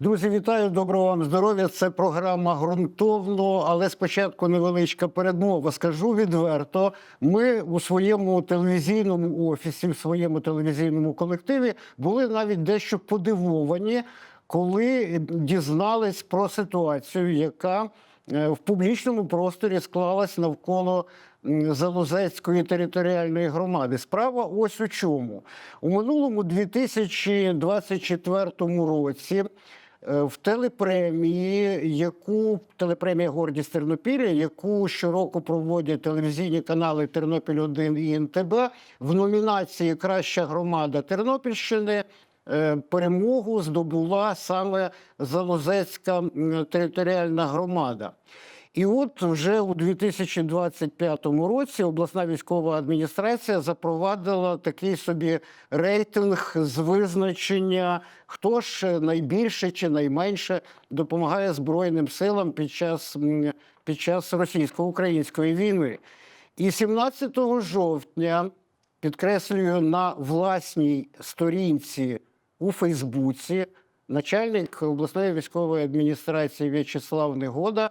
Друзі, вітаю, доброго вам здоров'я. Це програма ґрунтовно, але спочатку невеличка передмова. Скажу відверто. Ми у своєму телевізійному офісі, в своєму телевізійному колективі були навіть дещо подивовані, коли дізнались про ситуацію, яка е, в публічному просторі склалась навколо Залозецької територіальної громади. Справа ось у чому. У минулому 2024 році в телепремії, яку телепремія Гордість Тернопілля, яку щороку проводять телевізійні канали Тернопіль 1 і НТБ, в номінації Краща громада Тернопільщини. е, Перемогу здобула саме Залозецька територіальна громада. І от вже у 2025 році обласна військова адміністрація запровадила такий собі рейтинг з визначення, хто ж найбільше чи найменше допомагає Збройним силам під час, під час російсько-української війни. І 17 жовтня, підкреслюю, на власній сторінці у Фейсбуці начальник обласної військової адміністрації В'ячеслав Негода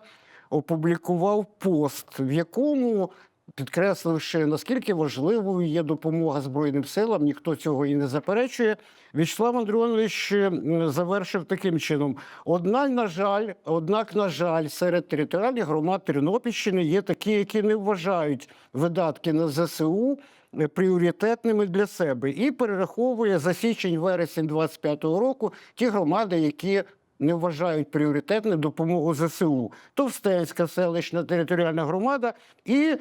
опублікував пост, в якому, підкресливши, наскільки важливою є допомога Збройним силам, ніхто цього і не заперечує. Вячеслав Андрійович м, завершив таким чином: однак, на жаль, однак, на жаль, серед територіальних громад Тернопільщини є такі, які не вважають видатки на ЗСУ е, пріоритетними для себе, і перераховує за січень-вересень 25-го року ті громади, які не вважають пріоритетною допомогу ЗСУ. Товстенська селищна територіальна громада, і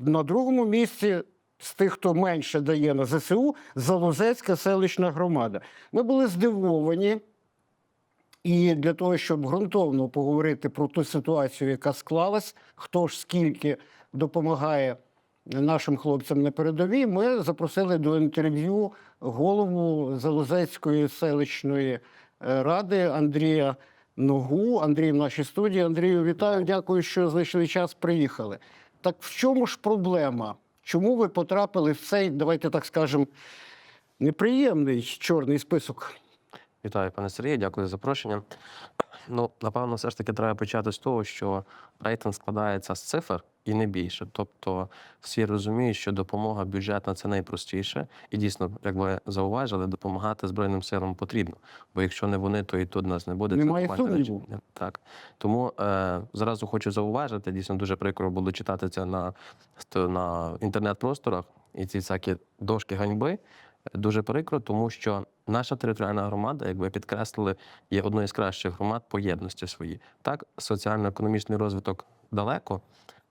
на другому місці. З тих, хто менше дає на ЗСУ, Залозецька селищна громада. Ми були здивовані, і для того, щоб ґрунтовно поговорити про ту ситуацію, яка склалась, хто ж скільки допомагає нашим хлопцям на передовій, ми запросили до інтерв'ю голову Залозецької селищної ради Андрія Ногу. Андрій в нашій студії. Андрію, вітаю, дякую, що знайшли час, приїхали. Так в чому ж проблема? Чому ви потрапили в цей, давайте так скажемо, неприємний чорний список? Вітаю, пане Сергію, дякую за запрошення. Ну, напевно, все ж таки треба почати з того, що рейтинг складається з цифр і не більше. Тобто всі розуміють, що допомога бюджетна це найпростіше, і дійсно, як ви зауважили, допомагати Збройним силам потрібно. Бо якщо не вони, то і тут нас не буде. Немає сумніву. Так тому е, зразу хочу зауважити. Дійсно дуже прикро було читати це на, на інтернет-просторах і ці всякі дошки ганьби. Дуже прикро, тому що наша територіальна громада, як ви підкреслили, є одною з кращих громад по єдності своїй. Так, соціально-економічний розвиток далеко.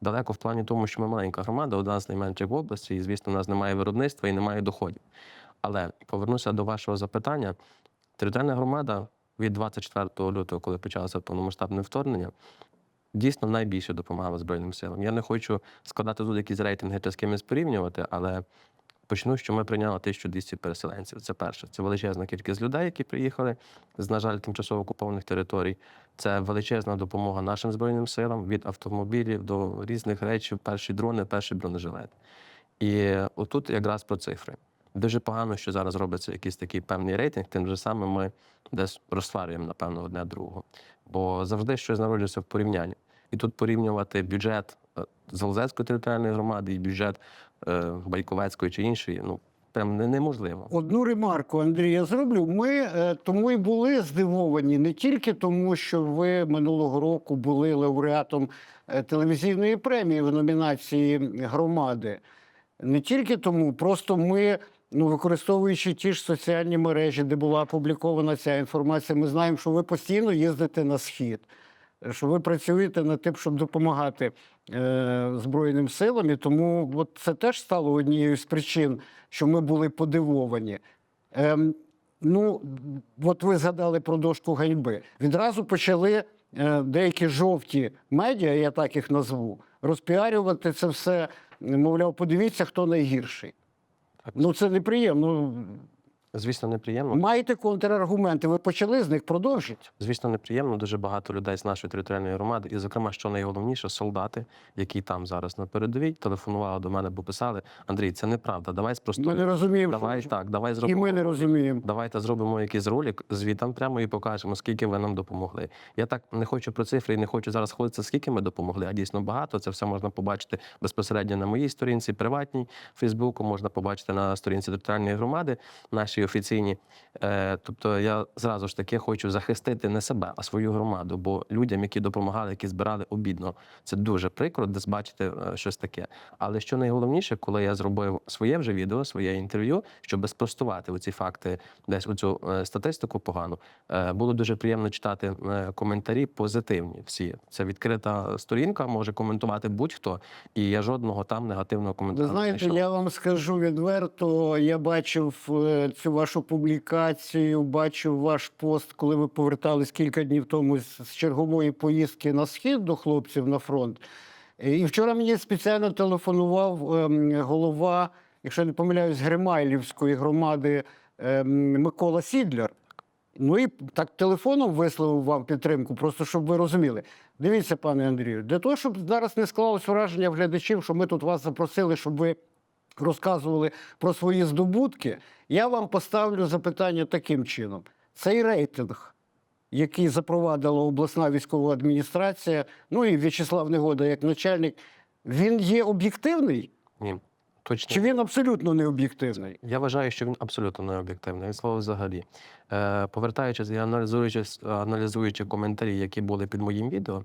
Далеко в плані тому, що ми маленька громада, одна з найменших в області, і звісно, у нас немає виробництва і немає доходів. Але повернуся до вашого запитання. Територіальна громада від 24 лютого, коли почалося повномасштабне вторгнення, дійсно найбільше допомагала Збройним силам. Я не хочу складати тут якісь рейтинги чи з кимось порівнювати, але почну, що ми прийняли 1200 переселенців. Це перше. Це величезна кількість людей, які приїхали з, на жаль, тимчасово окупованих територій. Це величезна допомога нашим збройним силам від автомобілів до різних речей, перші дрони, перший бронежилет. І отут якраз про цифри. Дуже погано, що зараз робиться якийсь такий певний рейтинг, тим же самим ми десь розсварюємо, напевно, одне другого. Бо завжди щось народжується в порівнянні. І тут порівнювати бюджет е, Залозецької територіальної громади і бюджет Байковецької чи іншої, ну прям неможливо. Одну ремарку, Андрій, я зроблю. Ми е, тому і були здивовані не тільки тому, що ви минулого року були лауреатом е, телевізійної премії в номінації громади. Не тільки тому, просто ми, ну, використовуючи ті ж соціальні мережі, де була опублікована ця інформація, ми знаємо, що ви постійно їздите на схід, що ви працюєте над тим, щоб допомагати е, Збройним силам. І тому от це теж стало однією з причин, що ми були подивовані. Ем, ну, от ви згадали про дошку ганьби. Відразу почали е, деякі жовті медіа, я так їх назву, розпіарювати це все. Мовляв, подивіться, хто найгірший. Ну, це неприємно. Звісно, неприємно. Маєте контраргументи, ви почали з них продовжіть. Звісно, неприємно. Дуже багато людей з нашої територіальної громади, і, зокрема, що найголовніше, солдати, які там зараз на передовій, телефонували до мене, бо писали: Андрій, це неправда. Давай Ми не розуміємо. Давай що- так, давай І зробимо. ми не розуміємо. Давайте зробимо якийсь ролик звітом прямо і покажемо, скільки ви нам допомогли. Я так не хочу про цифри і не хочу зараз ходитися, скільки ми допомогли, а дійсно багато. Це все можна побачити безпосередньо на моїй сторінці, приватній Фейсбуку, можна побачити на сторінці територіальної громади, нашій офіційній. Е, тобто я зразу ж таки хочу захистити не себе, а свою громаду. Бо людям, які допомагали, які збирали обідно, це дуже прикро, десь бачити е, щось таке. Але що найголовніше, коли я зробив своє вже відео, своє інтерв'ю, щоб спростувати оці факти, десь оцю е, статистику погану, е, було дуже приємно читати коментарі позитивні. Всі це відкрита сторінка, може коментувати будь-хто, і я жодного там негативного коментаря. не знаєте, знайшов. я вам скажу відверто, я бачив цю вашу публікацію, бачив ваш пост, коли ви повертались кілька днів тому з чергової поїздки на схід до хлопців на фронт. Е, І вчора мені спеціально телефонував ем, голова, якщо не помиляюсь, Гримайлівської громади ем, Микола Сідляр. Ну і так телефоном висловив вам підтримку, просто щоб ви розуміли. Дивіться, пане Андрію, для того, щоб зараз не склалось враження глядачів, що ми тут вас запросили, щоб ви розказували про свої здобутки, я вам поставлю запитання таким чином: цей рейтинг, який запровадила обласна військова адміністрація, ну і В'ячеслав Негода як начальник, він є об'єктивний Ні, точно. чи він абсолютно не об'єктивний? Я вважаю, що він абсолютно не об'єктивний. Від слова взагалі. Е, повертаючись і аналізуючи, аналізуючи коментарі, які були під моїм відео,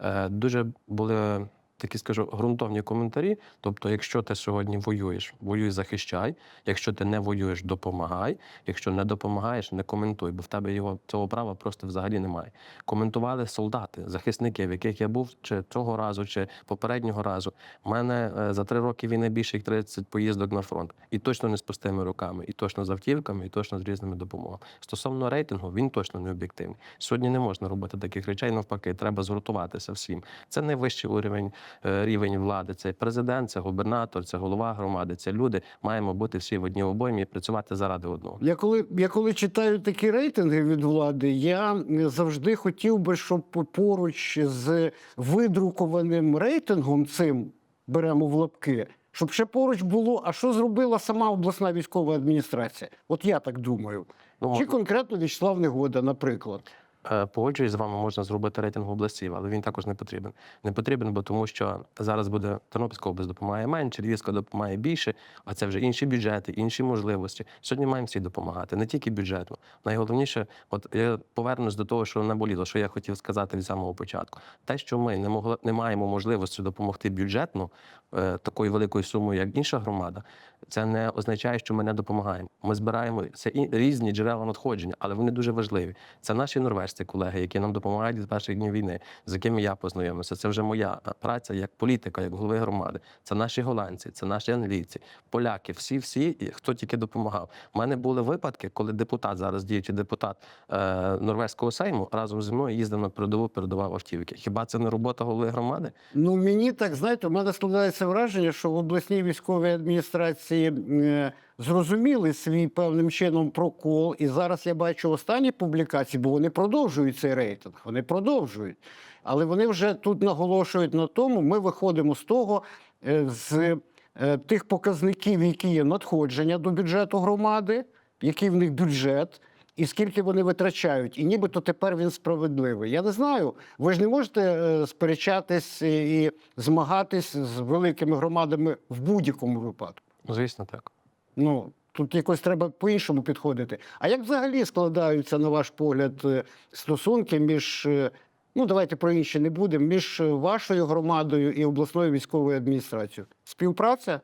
е, дуже були такі, скажу, ґрунтовні коментарі. Тобто, якщо ти сьогодні воюєш, воюй, захищай. Якщо ти не воюєш, допомагай. Якщо не допомагаєш, не коментуй, бо в тебе його цього права просто взагалі немає. Коментували солдати, захисники, в яких я був чи цього разу, чи попереднього разу. У мене е, за три роки війни більше як 30 поїздок на фронт. І точно не з пустими руками, і точно з автівками, і точно з різними допомогами. Стосовно рейтингу, він точно не об'єктивний. Сьогодні не можна робити таких речей. Навпаки, треба згуртуватися всім. Це найвищий уровень е, рівень влади. Це президент, це губернатор, це голова громади. Це люди. Маємо бути всі в одній обоймі і працювати заради одного. Я коли, я коли читаю такі рейтинги від влади, я е, завжди хотів би, щоб поруч з видрукованим рейтингом цим беремо в лапки, щоб ще поруч було, а що зробила сама обласна військова адміністрація? От я так думаю. Ну, Чи конкретно В'ячеслав Негода, наприклад. Е, Погоджуюсь з вами, можна зробити рейтинг областів, але він також не потрібен. Не потрібен, бо тому що зараз буде Тернопільська область допомагає менше, Львівська допомагає більше, а це вже інші бюджети, інші можливості. Сьогодні маємо всі допомагати, не тільки бюджетно. Найголовніше, от я повернусь до того, що наболіло, що я хотів сказати від самого початку. Те, що ми не могли не маємо можливості допомогти бюджетно е, такою великою сумою, як інша громада, це не означає, що ми не допомагаємо. Ми збираємо це і різні джерела надходження, але вони дуже важливі. Це наші норвежці колеги, які нам допомагають з перших днів війни, з якими я познайомився. Це вже моя праця як політика, як голови громади. Це наші голландці, це наші англійці, поляки, всі, всі, хто тільки допомагав. У мене були випадки, коли депутат зараз діючий депутат е, норвезького сейму разом зі мною їздив на передову, передавав автівки. Хіба це не робота голови громади? Ну мені так знаєте, у мене складається враження, що в обласній військовій адміністрації е, зрозуміли свій певним чином прокол. І зараз я бачу останні публікації, бо вони продовжують цей рейтинг. Вони продовжують. Але вони вже тут наголошують на тому, ми виходимо з того, е, з е, тих показників, які є надходження до бюджету громади, який в них бюджет. І скільки вони витрачають, і нібито тепер він справедливий. Я не знаю. Ви ж не можете е, сперечатись і змагатись з великими громадами в будь-якому випадку. Звісно, так. Ну тут якось треба по-іншому підходити. А як взагалі складаються, на ваш погляд, е, стосунки між е, ну давайте про інше не будемо, між е, вашою громадою і обласною військовою адміністрацією? Співпраця?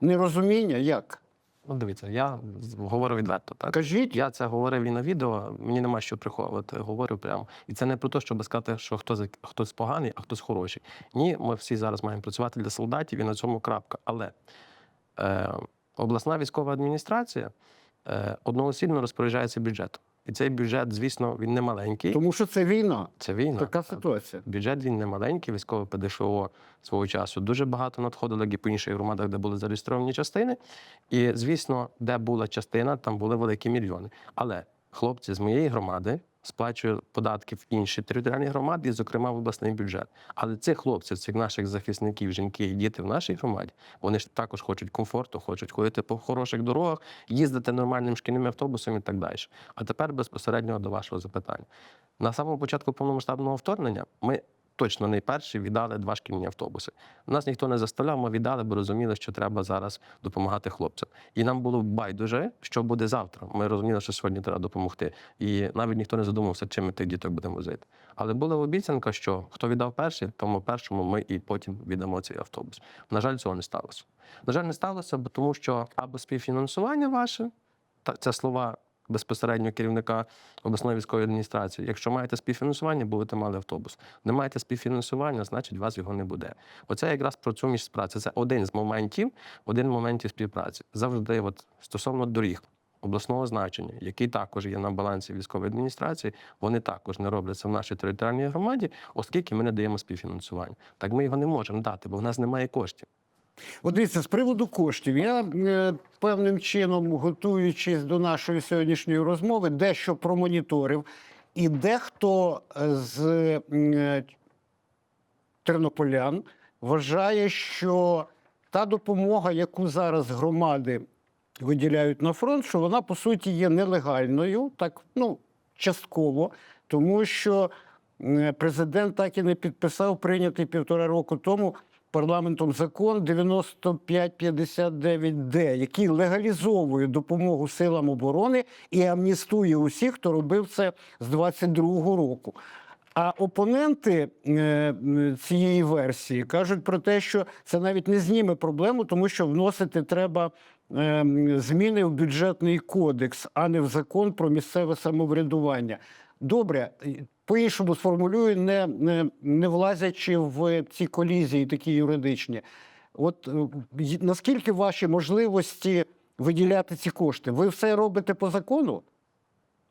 Нерозуміння? Як? Ну, дивіться, я говорю відверто, так. Кажіть. Я це говорив і на відео, мені нема що приховувати, говорю прямо. І це не про те, щоб сказати, що хтось, хтось поганий, а хтось хороший. Ні, ми всі зараз маємо працювати для солдатів і на цьому крапка. Але е, обласна військова адміністрація е, одноосібно розпоряджається бюджетом. І цей бюджет, звісно, він не маленький. Тому що це війна, Це війна. така ситуація. Бюджет він не маленький, військове ПДФО свого часу дуже багато надходило, як і по інших громадах, де були зареєстровані частини. І, звісно, де була частина, там були великі мільйони. Але хлопці з моєї громади сплачують податки в інші територіальні громади, і, зокрема, в обласний бюджет. Але цих хлопців, цих наших захисників, жінки і діти в нашій громаді, вони ж також хочуть комфорту, хочуть ходити по хороших дорогах, їздити нормальним шкільним автобусом і так далі. А тепер безпосередньо до вашого запитання. На самому початку повномасштабного вторгнення ми точно не перші віддали два шкільні автобуси. Нас ніхто не заставляв, ми віддали, бо розуміли, що треба зараз допомагати хлопцям. І нам було байдуже, що буде завтра. Ми розуміли, що сьогодні треба допомогти. І навіть ніхто не задумався, чим ми тих діток будемо возити. Але була обіцянка, що хто віддав перший, тому першому ми і потім віддамо цей автобус. На жаль, цього не сталося. На жаль, не сталося, бо тому що або співфінансування ваше, та це слова безпосередньо керівника обласної військової адміністрації. Якщо маєте співфінансування, будете мали автобус. Не маєте співфінансування, значить вас його не буде. Оце якраз про цю міжспрацю. Це один з моментів, один моментів співпраці. Завжди, от стосовно доріг. Обласного значення, який також є на балансі військової адміністрації, вони також не робляться в нашій територіальній громаді, оскільки ми не даємо співфінансування. Так ми його не можемо дати, бо в нас немає коштів. От дивіться, з приводу коштів, я е, певним чином, готуючись до нашої сьогоднішньої розмови, дещо промоніторив, і дехто з е, тернополян вважає, що та допомога, яку зараз громади виділяють на фронт, що вона по суті є нелегальною, так ну частково, тому що е, президент так і не підписав прийнятий півтора року тому парламентом закон 9559Д, який легалізовує допомогу силам оборони і амністує усіх, хто робив це з 22-го року. А опоненти е, цієї версії кажуть про те, що це навіть не зніме проблему, тому що вносити треба е, зміни в бюджетний кодекс, а не в закон про місцеве самоврядування. Добре, по-іншому сформулюю, не, не, не влазячи в ці колізії, такі юридичні. От е, наскільки ваші можливості виділяти ці кошти? Ви все робите по закону?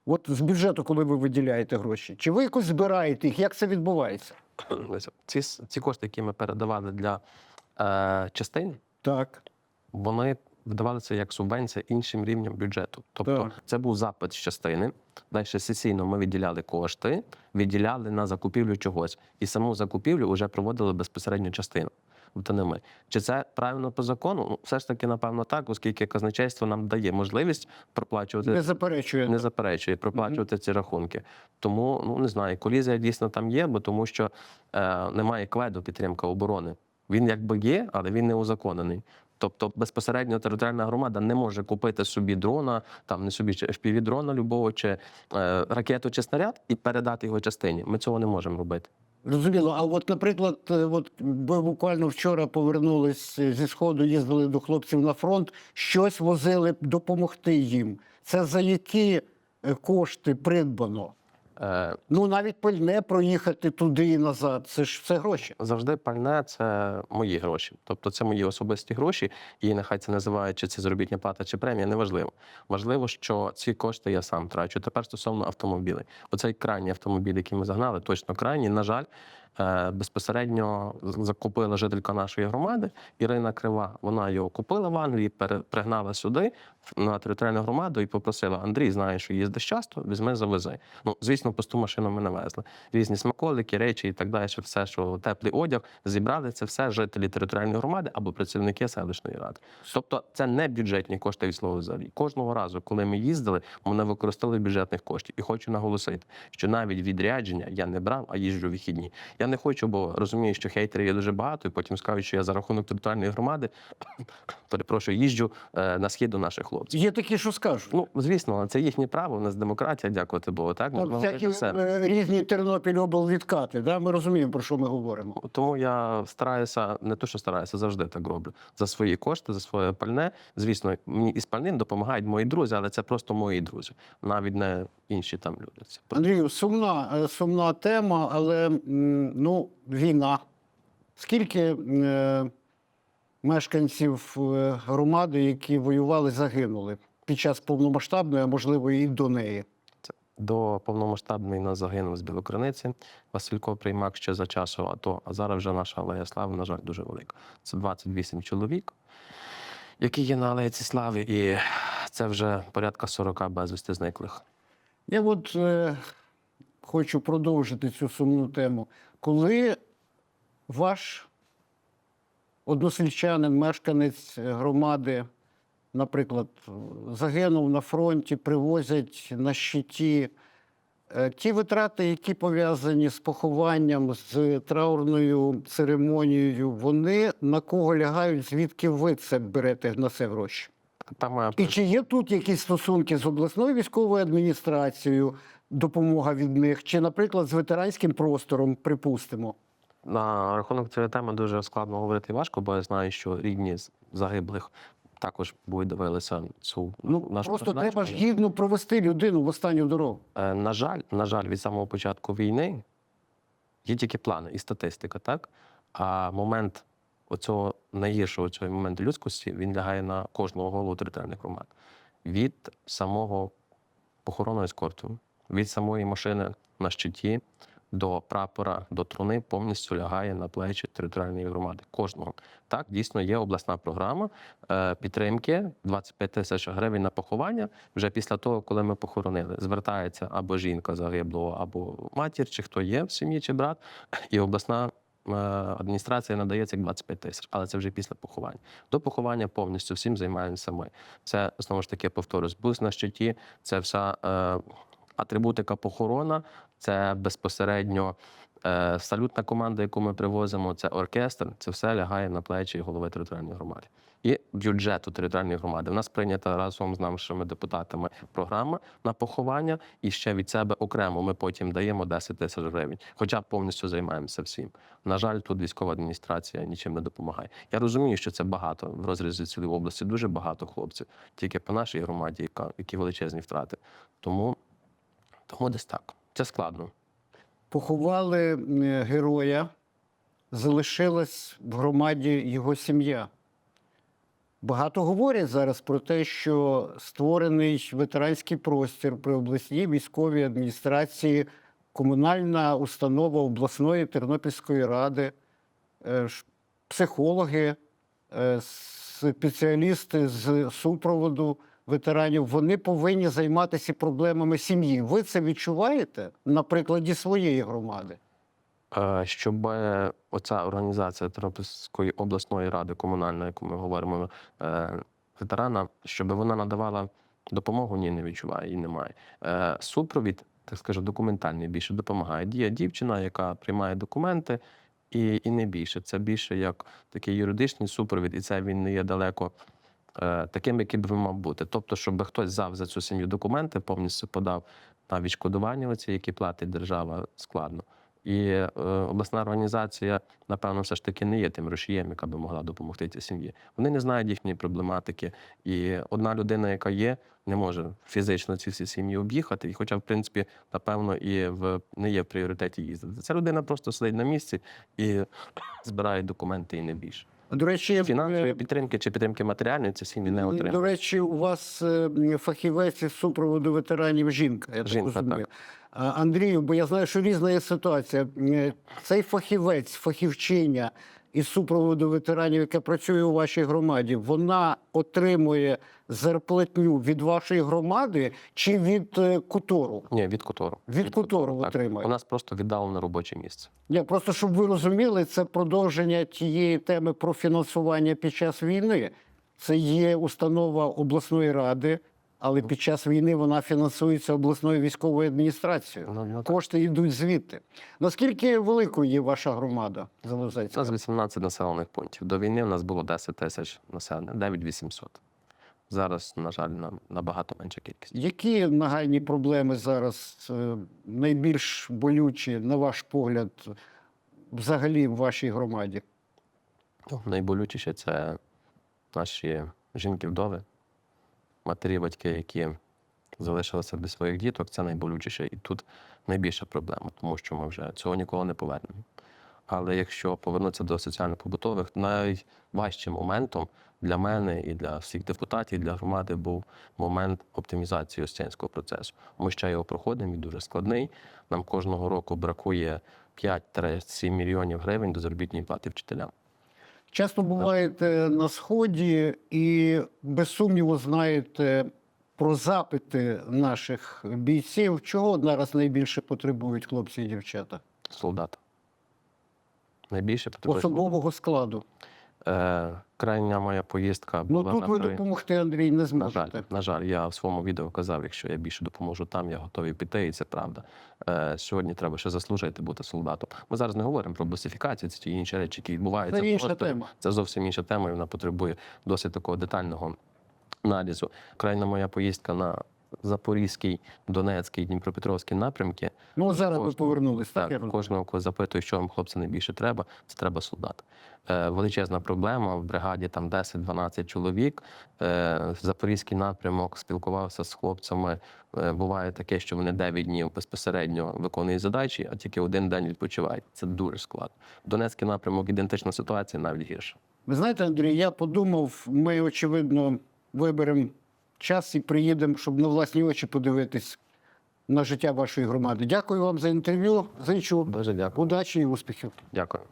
От з бюджету, коли ви виділяєте гроші? Чи ви якось збираєте їх? Як це відбувається? Ці, ці кошти, які ми передавали для е, частин, Так. вони видавалися як субвенція іншим рівням бюджету. Тобто Так. це був запит з частини. Далі сесійно ми виділяли кошти, виділяли на закупівлю чогось. І саму закупівлю вже проводили безпосередньо частину. Тобто не ми. Чи це правильно по закону? Ну, все ж таки, напевно, так, оскільки казначейство нам дає можливість проплачувати Не заперечує. не заперечує проплачувати ці рахунки. Тому ну не знаю, колізія дійсно там є, бо тому що е, немає кведу підтримка оборони. Він якби є, але він не узаконений. Тобто безпосередньо територіальна громада не може купити собі дрона, там не собі чи FPV-дрона любого, чи е, ракету чи снаряд і передати його частині. Ми цього не можемо робити. Зрозуміло. А от, наприклад, е, от ви буквально вчора повернулись зі сходу, їздили до хлопців на фронт, щось возили допомогти їм. Це за які е, кошти придбано? Е, Ну навіть пальне проїхати туди і назад. Це ж все гроші. завжди пальне це мої гроші. Тобто це мої особисті гроші, і нехай це називають чи це заробітня плата, чи премія, неважливо. Важливо, що ці кошти я сам трачу. Тепер стосовно автомобілей. Оцей крайній автомобіль, який ми загнали, точно крайній, на жаль. Е, Безпосередньо закупила жителька нашої громади Ірина Крива. Вона його купила в Англії, пригнала сюди на територіальну громаду і попросила: Андрій, знаєш, що їздиш часто, візьми, завези. Ну, звісно, пусту машину ми не везли. Різні смаколики, речі і так далі, що все, що теплий одяг, зібрали це все жителі територіальної громади або працівники селищної ради. Тобто, це не бюджетні кошти від слова взагалі. Кожного разу, коли ми їздили, ми використали бюджетних коштів. І хочу наголосити, що навіть відрядження я не брав, а їжджу вихідні. Я не хочу, бо розумію, що хейтерів є дуже багато, і потім скажуть, що я за рахунок територіальної громади перепрошую, їжджу е, на схід до наших хлопців. Є такі, що скажуть. Ну, звісно, це їхнє право. У нас демократія, дякувати Богу. Так, Так, Можна всякі все. е, різні Тернопіль облвідкати. Да? Ми розуміємо, про що ми говоримо. Тому я стараюся, не то, що стараюся, завжди так роблю. За свої кошти, за своє пальне. Звісно, мені із пальним допомагають мої друзі, але це просто мої друзі, навіть не інші там люди. Андрію, сумна, е, сумна тема, але ну, війна. Скільки е, мешканців е, громади, які воювали, загинули під час повномасштабної, а можливо, і до неї? До повномасштабної нас загинув з Білокриниці. Василько Приймак ще за часу АТО, а зараз вже наша алея слави, на жаль, дуже велика. Це 28 чоловік, які є на алеї слави, і це вже порядка 40 безвісти зниклих. Я от е, хочу продовжити цю сумну тему. Коли ваш односельчанин, мешканець громади, наприклад, загинув на фронті, привозять на щиті, е, ті витрати, які пов'язані з похованням, з траурною церемонією, вони на кого лягають, звідки ви це берете на це гроші? Там І чи є тут якісь стосунки з обласною військовою адміністрацією, допомога від них, чи, наприклад, з ветеранським простором, припустимо? На рахунок цієї теми дуже складно говорити і важко, бо я знаю, що рідні загиблих також будуть дивилися цю Ну нашу просто передачу. треба ж гідно провести людину в останню дорогу. Е, На жаль, на жаль, від самого початку війни є тільки плани і статистика, так? А момент оцього найгіршого цього моменту людськості він лягає на кожного голову територіальних громад. Від самого похоронного ескорту, від самої машини на щиті до прапора, до труни повністю лягає на плечі територіальної громади. Кожного. Так, дійсно є обласна програма е, підтримки 25 тисяч гривень на поховання. Вже після того, коли ми похоронили, звертається або жінка загиблого, або матір, чи хто є в сім'ї, чи брат, і обласна. Е, Адміністрація надається як 25 тисяч, але це вже після поховання. До поховання повністю всім займаємося ми. Це знову ж таки повторюсь, бус на щиті, це вся е, атрибутика похорона, це безпосередньо е, салютна команда, яку ми привозимо, це оркестр. Це все лягає на плечі голови територіальної громади. І бюджету територіальної громади. У нас прийнята разом з нашими депутатами програма на поховання, і ще від себе окремо ми потім даємо 10 тисяч гривень. Хоча повністю займаємося всім. На жаль, тут військова адміністрація нічим не допомагає. Я розумію, що це багато в розрізі цілої області. Дуже багато хлопців, тільки по нашій громаді, які величезні втрати. Тому, тому десь так. Це складно. Поховали е, героя, залишилась в громаді його сім'я. Багато говорять зараз про те, що створений ветеранський простір при обласній військовій адміністрації, комунальна установа обласної Тернопільської ради, е, психологи, е, спеціалісти з супроводу ветеранів, вони повинні займатися проблемами сім'ї. Ви це відчуваєте на прикладі своєї громади? Е, щоб е, оця організація Тернопільської обласної ради комунальної, яку ми говоримо, е, ветерана, щоб вона надавала допомогу, ні, не відчуває і немає. Супровід, так скажу, документальний більше допомагає. Є дівчина, яка приймає документи, і, і не більше. Це більше як такий юридичний супровід, і це він не є далеко. е, Таким, яким би мав бути. Тобто, щоб хтось взяв за цю сім'ю документи, повністю подав на відшкодування, оці, які платить держава, складно. І е, обласна організація, напевно, все ж таки не є тим рушієм, яка би могла допомогти цій сім'ї. Вони не знають їхньої проблематики. І одна людина, яка є, не може фізично ці всі сім'ї об'їхати. І хоча, в принципі, напевно, і в не є в пріоритеті їздити. Ця людина просто сидить на місці і збирає документи і не більше. До речі, Фінансової е, підтримки чи підтримки матеріальної ці сім'ї не До речі, у вас е, фахівець із супроводу ветеранів жінка. Я Жінка, так розумію. А, Андрію, бо я знаю, що різна є ситуація. Е, Цей фахівець, фахівчиня із супроводу ветеранів, яка працює у вашій громаді, вона отримує зарплатню від вашої громади чи від е, Кутору? Ні, від котору. Від Кутору Так, отримує. У нас просто віддалено робоче місце. Я просто щоб ви розуміли, це продовження тієї теми про фінансування під час війни. Це є установа обласної ради, але під час війни вона фінансується обласною військовою адміністрацією. Ну, ну. Кошти йдуть звідти. Наскільки великою є ваша громада У нас 18 населених пунктів. До війни у нас було 10 тисяч населення, 9800. Зараз, на жаль, нам набагато менша кількість. Які нагальні проблеми зараз е, найбільш болючі, на ваш погляд, взагалі в вашій громаді? Ну, найболючіше це наші жінки-вдови, матері, батьки, які залишилися без своїх діток. Це найболючіше. І тут найбільша проблема, тому що ми вже цього ніколи не повернемо. Але якщо повернутися до соціально-побутових, найважчим моментом для мене і для всіх депутатів, і для громади був момент оптимізації освітянського процесу. Ми ще його проходимо, він дуже складний. Нам кожного року бракує 5-7 мільйонів гривень до заробітної плати вчителям. Часто буваєте на сході і без сумніву знаєте про запити наших бійців, чого зараз найбільше потребують хлопці і дівчата? Солдат. Найбільше потребують. Особового складу. Е, крайня моя поїздка Ну тут на ви Кри- допомогти, Андрій, не На жаль, зможете. на жаль, я в своєму відео казав, якщо я більше допоможу там, я готовий піти, і це правда. Е, сьогодні треба ще заслужити бути солдатом. Ми зараз не говоримо про босифікацію, це ті інші речі, які відбуваються. Це інша Просто тема. Це зовсім інша тема, і вона потребує досить такого детального аналізу. Крайня моя поїздка на Запорізький, Донецький, Дніпропетровський напрямки. Ну зараз ви Кожного- повернулись, так? Так, кожного, кого запитую, що вам хлопці найбільше треба, це треба солдат. Е, величезна проблема. В бригаді там 10-12 чоловік. Е, Запорізький напрямок спілкувався з хлопцями. Е, буває таке, що вони 9 днів безпосередньо виконують задачі, а тільки один день відпочивають. Це дуже складно. Донецький напрямок ідентична ситуація, навіть гірше. Ви знаєте, Андрій, я подумав, ми, очевидно, виберемо час і приїдемо, щоб на власні очі подивитись на життя вашої громади. Дякую вам за інтерв'ю. Зичу Дуже дякую. удачі і успіхів. Дякую.